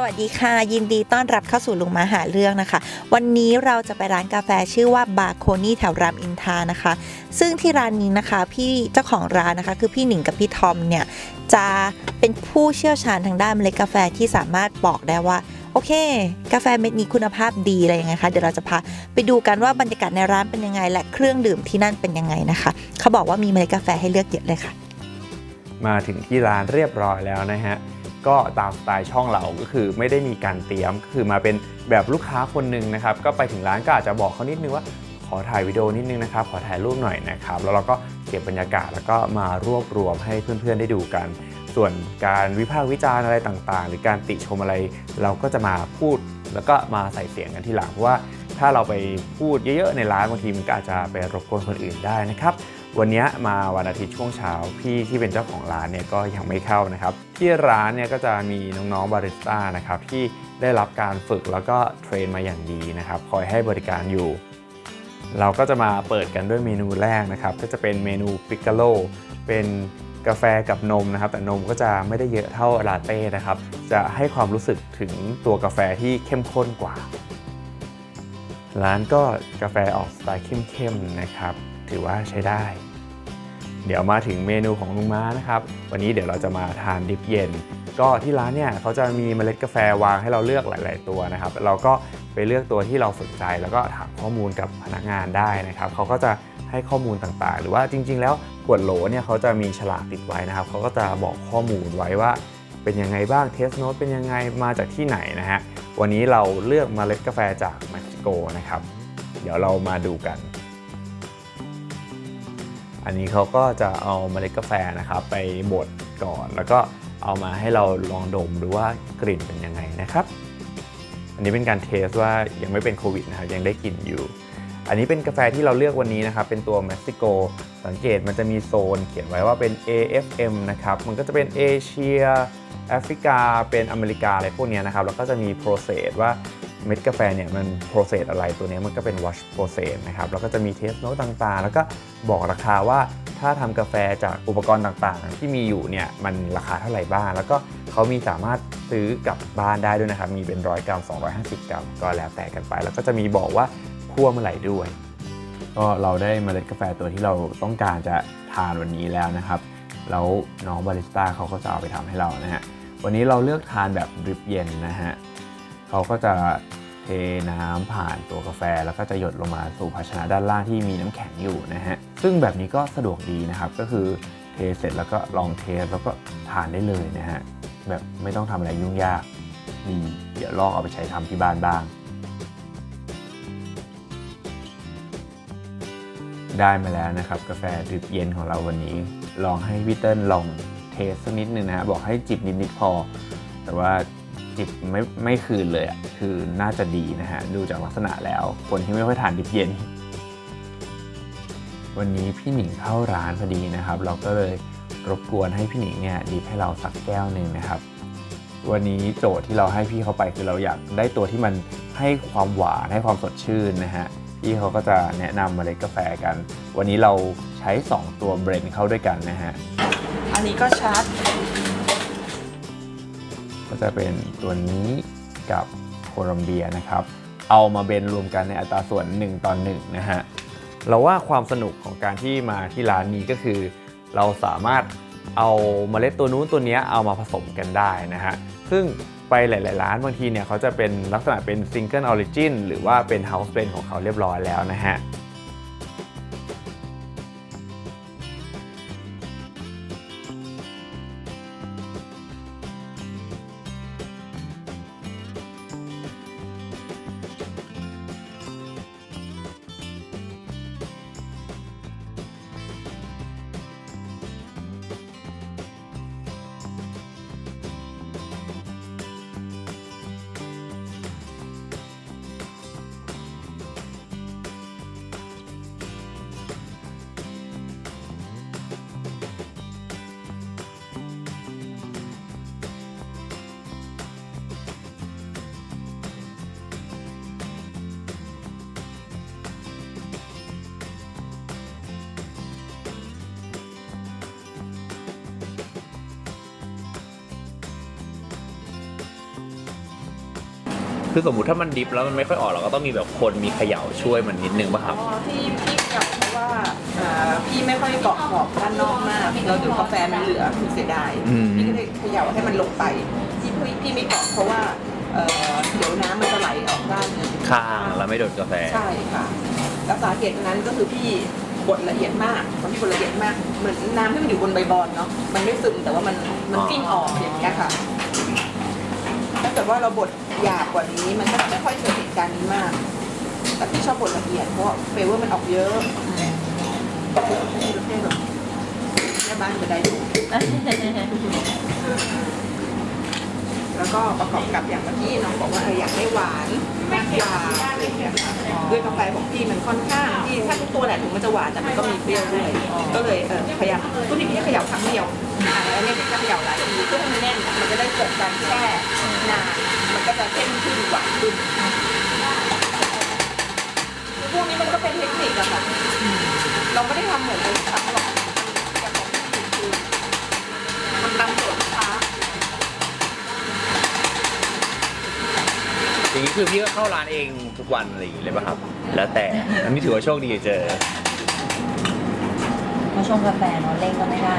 สวัสดีค่ะ ยินดีต้อนรับเข้าสู่ลุงมาหาเรื่องนะคะ วันนี้เราจะไปร้านกาแฟชื่อว่าบาโคนี่แถวรามอินทานะคะ ซึ่งที่ร้านนี้นะคะพี่เจ้าของร้านนะคะ คือพี่หนิงกับพี่ทอมเนี่ยจะเป็นผู้เชี่ยวชาญทางด้านเมล็ดกาแฟที่สามารถบอกได้ว่าโอเค กาแฟเม็ดนี้คุณภาพดีอะไรยังไงคะเดี๋ยวเราจะพาไปดูกันว่าบรรยากาศในร้านเป็นยังไง และเครื่องดื่มที่นั่นเป็นยังไงนะคะ เขาบอกว่ามีเมล็ดกาแฟให้เลือกเยอะเลยค่ะ มาถึงที่ร้านเรียบร้อยแล้วนะฮะ ก็ตามสไตล์ช่องเราก็คือไม่ได้มีการเตรียมก็คือมาเป็นแบบลูกค้าคนหนึ่งนะครับก็ไปถึงร้านก็อาจจะบอกเขานิดนึงว่าขอถ่ายวิดีโอนิดนึงนะครับ ขอถ่ายรูปหน่อยนะครับ แล้วเราก็เก็บบรรยากาศแล้วก็มารวบรวมให้เพื่อนๆได้ดูกัน ส่วนการวิพากษ์วิจารณ์อะไรต่างๆ หรือการติชมอะไร เราก็จะมาพูดแล้วก็มาใส่เสียงกันทีหลังเพราะว่าถ้าเราไปพูดเยอะๆในร้านบางทีมันก็อาจจะไปรบกวนคนอื่นได้นะครับ วันนี้มาวันอาทิตย์ช่วงเช้าพี่ที่เป็นเจ้าของร้านเนี่ยก็ยังไม่เข้านะครับ ที่ร้านเนี่ยก็จะมีน้องๆบาริสต้านะครับที่ได้รับการฝึกแล้วก็เทรนมาอย่างดีนะครับคอยให้บริการอยู่ เราก็จะมาเปิดกันด้วยเมนูแรกนะครับ ก็จะเป็นเมนูปิกาโลเป็นกาแฟกับนมนะครับ แต่นมก็จะไม่ได้เยอะเท่าลาเต้นะครับ จะให้ความรู้สึกถึงตัวกาแฟที่เข้มข้นกว่า ร้านก็กาแฟออกสไตล์เข้มๆนะครับ ถือว่าใช้ได้ เดี๋ยวมาถึงเมนูของลุงม้านะครับ วันนี้เดี๋ยวเราจะมาทานดิฟเย็น ก็ที่ร้านเนี่ยเขาจะมีเมล็ดกาแฟวางให้เราเลือกหลาย ๆ ตัวนะครับ เราก็ไปเลือกตัวที่เราสนใจ แล้วก็ถามข้อมูลกับพนักงานได้นะครับเขาก็จะให้ข้อมูลต่างๆ หรือว่าจริง ๆ แล้วขวดโหลเนี่ยเขาจะมีฉลากติดไว้นะครับเขาก็จะบอกข้อมูลไว้ว่าเป็นยังไงบ้างเทสโนตเป็นยังไงมาจากที่ไหนนะฮะวันนี้เราเลือกเมล็ดกาแฟจากเม็กซิโกนะครับ เดี๋ยวเรามาดูกัน อันนี้เขาก็จะเอาเมล็ดกาแฟนะครับไปบดก่อน แล้วก็เอามาให้เราลองดมดูว่ากลิ่นเป็นยังไงนะครับ อันนี้เป็นการเทสว่ายังไม่เป็นโควิดนะครับยังได้กลิ่นอยู่ อันนี้เป็นกาแฟที่เราเลือกวันนี้นะครับ เป็นตัวเม็กซิโก สังเกตมันจะมีโซนเขียนไว้ว่าเป็น AFM นะครับ มันก็จะเป็นเอเชียแอฟริกา เป็นอเมริกาอะไรพวกนี้นะครับ แล้วก็จะมีโปรเซสว่า เม็ดกาแฟเนี่ยมันโปรเซสอะไรตัวนี้มันก็เป็น wash process นะครับแล้วก็จะมีเทสโน้ตต่างๆ แล้วก็บอกราคาว่าถ้าทำกาแฟจากอุปกรณ์ต่างๆ ที่มีอยู่เนี่ยมันราคาเท่าไหร่บ้าง แล้วก็เขามีสามารถซื้อกลับบ้านได้ด้วยนะครับ มีเป็นร้อยกรัม250 กรัม ก็แล้วแต่กันไป แล้วก็จะมีบอกว่าคั่วเมื่อไหร่ด้วย ก็เราได้เมล็ดกาแฟตัวที่เราต้องการจะทานวันนี้แล้วนะครับแล้วน้องบาริสต้าเขาก็จะเอาไปทำให้เรานะฮะวันนี้เราเลือกทานแบบดริปเย็นนะฮะเขาก็จะ น้ำผ่านตัวกาแฟ แล้วก็จะหยดลงมาสู่ภาชนะด้านล่างที่มีน้ำแข็งอยู่นะฮะซึ่งแบบนี้ก็สะดวกดีนะครับ ก็คือเทเสร็จแล้วก็ลองเทแล้วก็ทานได้เลยนะฮะแบบไม่ต้องทำอะไรยุ่งยากดีเดี๋ยวลองเอาไปใช้ทำที่บ้านบ้าง ได้มาแล้วนะครับ กาแฟดริบเย็นของเราวันนี้ ลองให้พี่เติ้ลลองเทสสักนิดนึงนะฮะบอกให้จิบนิดๆพอ แต่ว่าิบไม่ไม่คืนเลยอะคือน่าจะดีนะฮะ ดูจากลักษณะแล้วคนที่ไม่ค่อยทานดิบเย็น วันนี้พี่หนิงเข้าร้านพอดีนะครับ เราก็เลยรบกวนให้พี่หนิงเนี่ยดิบให้เราสักแก้วหนึ่งนะครับ วันนี้โจทย์ที่เราให้พี่เขาไปคือเราอยากได้ตัวที่มันให้ความหวานให้ความสดชื่นนะฮะพี่เขาก็จะแนะนำเมล็ดกาแฟกัน วันนี้เราใช้ 2 ตัวเบรนด์เข้าด้วยกันนะฮะอันนี้ก็ชาร์ จะเป็นตัวนี้กับโคลัมเบียนะครับ เอามาเบนรวมกันในอัตราส่วน 1ต่อ1นะฮะ เราว่าความสนุกของการที่มาที่ร้านนี้ก็คือ เราสามารถเอาเมล็ดตัวนู้นตัวนี้เอามาผสมกันได้นะฮะ ซึ่งไปหลาย ๆ ร้านบางทีเนี่ยเขาจะเป็นลักษณะเป็นซิงเกิลออริจินหรือว่าเป็นเฮาส์เบนของเขาเรียบร้อยแล้วนะฮะ คือสมมุติถ้ามันดิฟแล้วมันไม่ค่อยออกเราก็ต้องมีแบบคนมีเขย่าช่วยมันนิดนึงป่ะครับอ๋อที่พี่เก่าเพราะว่าอ่าพี่ไม่ค่อยเกาะขอบด้านนอกมากเราเดี๋ยวกาแฟมันเหลือพี่เสียดายอืมพี่ก็เลยเขย่าให้มันลงไปที่พี่พี่ไม่เกาะเพราะว่าเอ่อเดี๋ยวน้ำมันจะไหลออกด้านหนึงข้างแล้วไม่โดนกาแฟ ใช่ค่ะแล้วสาเหตุนั้นก็คือพี่บดละเอียดมากตอนพี่บดละเอียดมาก เหมือนน้ำที่มันอยู่บนใบบอนเนาะมันไม่ซึมแต่ว่ามันมันกิ้งออกอย่างเงี้ยค่ะถ้าเกิดว่าเราบด หยาบกว่านี้ มันก็จะไม่ค่อยเกิดเหตุการณ์นี้มาก แต่พี่ชอบบดละเอียดเพราะว่าเฟเวอร์มันออกเยอะให้ให้แบบแม่บ้านจะได้ดูแล้วก็ประกอบกับอย่างเมื่อกี้น้องบอกว่าเอออยากได้หวาน มากกว่าอะไรอย่างเค่ะด้วยกาแฟของพี่มันค่อนข้างที่ถ้าทุกตัวแหละถึงมันจะหวานแต่มันก็มีเปรี้ยวด้วย ก็เลยเออพยายามทุกทีนี้ขยับครั้งเดียวอ่าแล้วเนี่ยพี่จะขยับหลายทีเพื่อให้มันแน่นมันจะได้เกิดการแช่นานมันก็จะเข้มขึ้นหวานขึ้นพวกนี้มันก็เป็นเทคนิคอะค่ะเราไม่ได้ทำเหมือนเป็นทำหรอกอย่างของพี่คือทำตามโจทย์ลูกค้า อย่างนี้ คือพี่ก็เข้าร้านเองทุกวันอะไรอย่างงี้เลยป่ะครับ แล้วแต่อันนี้ถือว่าโชคดีเจอ มาชงกาแฟเนาะเล่งก็ไม่ได้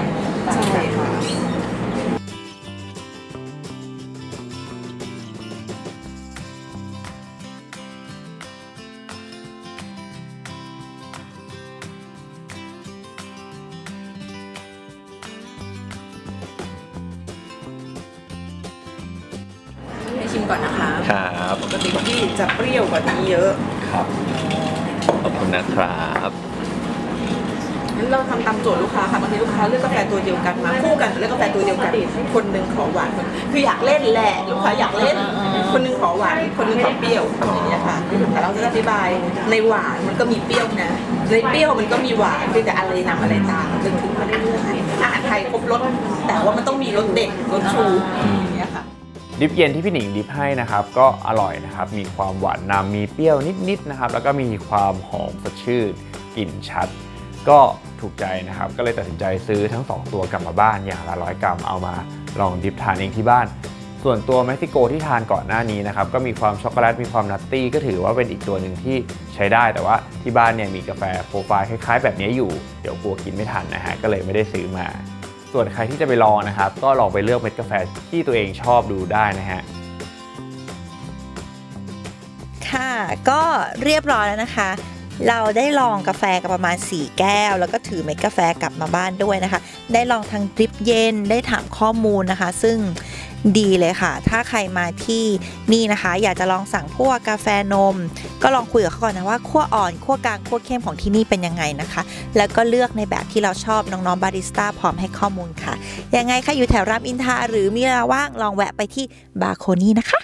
ใช่ค่ะให้ชิมก่อนนะคะครับ ปกติของพี่จะเปรี้ยวกว่านี้เยอะครับ ขอบคุณนะครับงั้นเราทำตามโจทย์ลูกค้าค่ะบางทีลูกค้าเลือกกาแฟตัวเดียวกันมาคู่กันเลือกกาแฟตัวเดียวกัน คนหนึ่งขอหวานคนคืออยากเล่นแหละลูกค้าอยากเล่น คนหนึ่งขอหวานคนหนึ่งขอเปรี้ยวอย่างเงี้ยค่ะแต่เราจะอธิบายในหวานมันก็มีเปรี้ยวนะในเปรี้ยวมันก็มีหวานเพียงแต่อะไรนำอะไรตามจนถึงมันอาหารอาหารไทยครบรสแต่ว่ามันต้องมีรสเด่นรสชู ดิฟเย็นที่พี่หนิงดิฟให้นะครับก็อร่อยนะครับ มีความหวานนำมีเปรี้ยวนิดๆนะครับ แล้วก็มีความหอมสดชื่นกลิ่นชัด ก็ถูกใจนะครับ ก็เลยตัดสินใจซื้อทั้ง 2 ตัวกลับมาบ้านอย่างละร้อยกรัมเอามาลองดิฟทานเองที่บ้าน ส่วนตัวเม็กซิโกที่ทานก่อนหน้านี้นะครับ ก็มีความช็อกโกแลตมีความนัตตี้ก็ถือว่าเป็นอีกตัวหนึ่งที่ใช้ได้แต่ว่าที่บ้านเนี่ยมีกาแฟโปรไฟล์คล้ายๆ แบบนี้อยู่เดี๋ยวกลัวกินไม่ทันนะฮะก็เลยไม่ได้ซื้อมา ส่วนใครที่จะไปลองนะครับ ก็ลองไปเลือกเม็ดกาแฟที่ตัวเองชอบดูได้นะฮะค่ะ ก็เรียบร้อยแล้วนะคะ เราได้ลองกาแฟกันประมาณ 4 แก้ว แล้วก็ถือเม็ดกาแฟกลับมาบ้านด้วยนะคะ ได้ลองทั้งดริปเย็นได้ถามข้อมูลนะคะ ซึ่งดีเลยค่ะ ถ้าใครมาที่นี่นะคะ อยากจะลองสั่งพวกกาแฟนม ก็ลองคุยกับเขาก่อนนะว่าขั้วอ่อนขั้วกลางขั้วเข้มของที่นี่เป็นยังไงนะคะ แล้วก็เลือกในแบบที่เราชอบน้องๆบาริสต้าพร้อมให้ข้อมูลค่ะ ยังไงใครอยู่แถวรามอินทาหรือมีเวลาว่างลองแวะไปที่บาโคนี่นะคะ